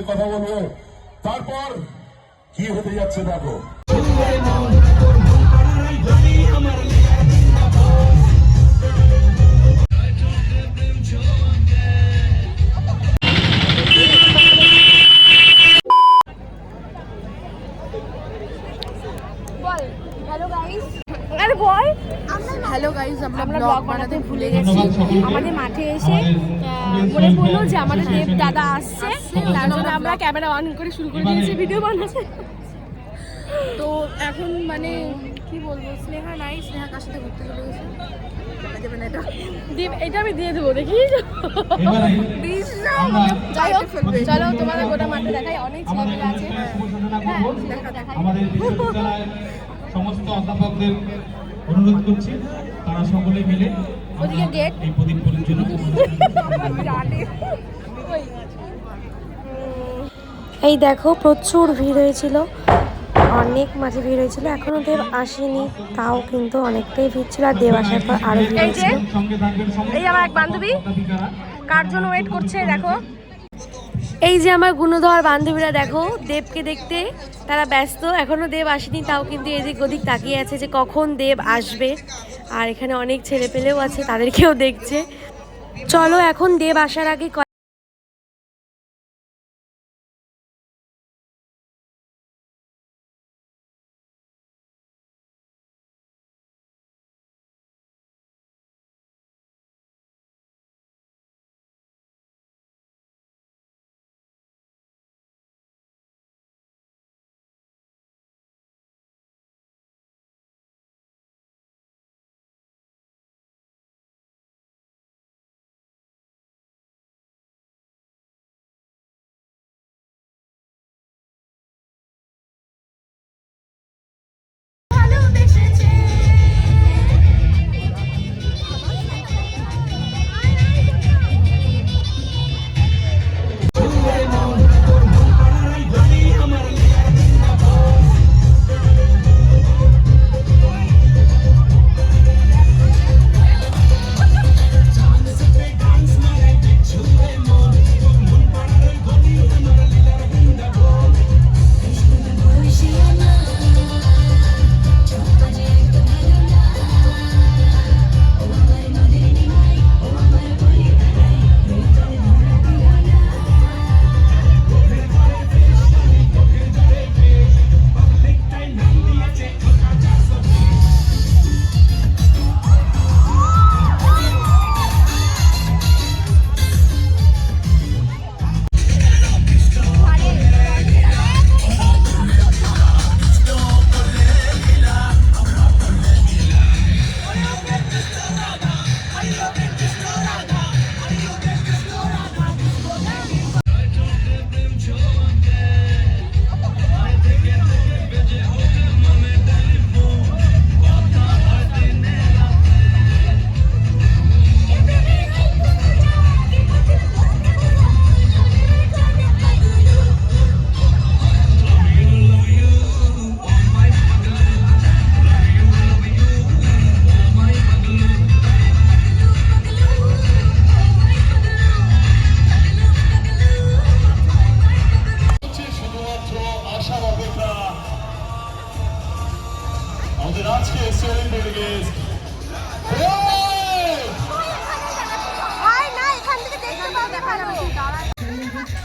কথা বলব তারপর কি হতে যাচ্ছে দেখো বল ব্লগ বানাতে ভুলে গেছি। আমাদের মাঠে এসে মনে পড়ল যে আমাদের দেব দাদা আসছে। তার জন্য আমরা ক্যামেরা অন করে শুরু করে দিয়েছি ভিডিও বানাতে। তো এখন মানে কি বলব স্নেহা নাই স্নেহা কার সাথে ঘুরতে চলে গেছে? এটা। আমি দিয়ে দেবো দেখি। হোক চলো তোমাদের গোটা মাঠে দেখাই অনেক ছেলেমেয়ে আছে। হ্যাঁ দেখা দেখাই সমস্ত অধ্যাপকদের অনুরোধ করছি তারা সকলে মিলে এই প্রদীপ পরিচালনা এই দেখো প্রচুর ভিড় হয়েছিল। অনেক মাঝে ভিড় হয়েছিল এখনও দেব আসেনি তাও কিন্তু অনেকটাই ভিড় ছিল আর দেব আসার পর আরও ভিড় হয়েছিল। এই আমার এক বান্ধবী। কার জন্য ওয়েট করছে দেখো। এই যে আমার গুণধর বান্ধবীরা, দেখো, দেবকে দেখতে তারা ব্যস্ত, এখনও দেব আসেনি, তাও কিন্তু এদিক ওদিক তাকিয়ে আছে যে কখন দেব আসবে। আর এখানে অনেক ছেলে পেলেও আছে, তাদেরকেও দেখছে। চলো, এখন দেব আসার আগে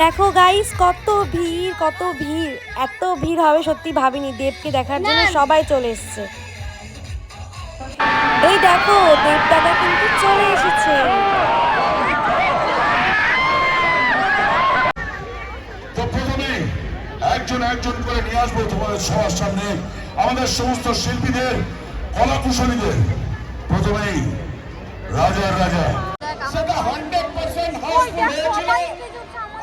দেখো গাইস কত ভিড় কত ভিড় এত ভিড় হবে সত্যি ভাবিনি দেবকে দেখার জন্য সবাই চলে এসেছে। এই দেখো দেব দাদা কিন্তু চলে এসেছে। একজন একজন করে নিয়ে আসব তোমাদের সবার সামনে। আমাদের সমস্ত শিল্পীদের কলা কুশলীদের প্রথমেই রাজার রাজা। সেটা হান্ড্রেড পার্সেন্ট হাউসফুল হয়েছিল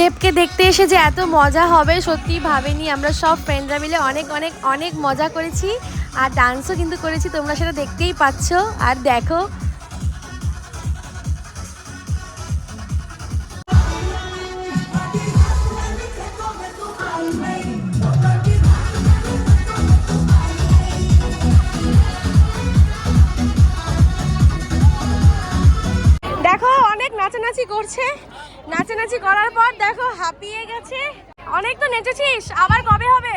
দেবকে দেখতে এসে যে এত মজা হবে সত্যি ভাবিনি। আমরা সব ফ্রেন্ডরা মিলে অনেক অনেক অনেক মজা করেছি। আর ডান্সও কিন্তু করেছি, তোমরা সেটা দেখতেই পাচ্ছ। আর দেখো। দেখো, অনেক নাচানাচি করছে। নাচানাচি করার পর দেখো হাঁপিয়ে গেছে। অনেক তো নেচেছিস আবার কবে হবে?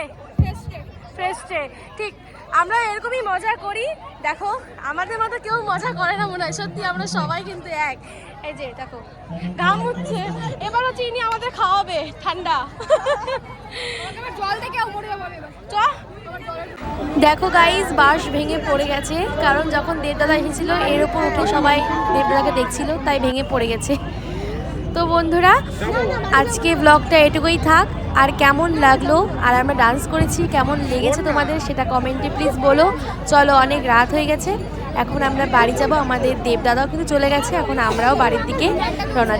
ফ্রেস্টে ঠিক আমরা এরকমই মজা করি। দেখো আমাদের মতো কেউ মজা করে না মনে হয়। সত্যি আমরা সবাই কিন্তু এক। এই যে দেখো ঘাম হচ্ছে এবারও চিনি আমাদের খাওয়াবে ঠান্ডা। জল থেকে চ। দেখো গাইজ বাঁশ ভেঙে পড়ে গেছে। কারণ যখন দেবদাদা এসেছিল এর উপর উঠে সবাই দেবদাদাকে দেখছিল তাই ভেঙে পড়ে গেছে। তো বন্ধুরা, আজকে ব্লগটা এটুকুই থাক। আর কেমন লাগল? আর আমরা ডান্স করেছি, কেমন লেগেছে তোমাদের সেটা কমেন্টে প্লিজ বলো। চলো, অনেক রাত হয়ে গেছে। এখন আমরা বাড়ি যাব। আমাদের দেবদাদাও কিন্তু চলে গেছে। এখন আমরাও বাড়ির দিকে রওনা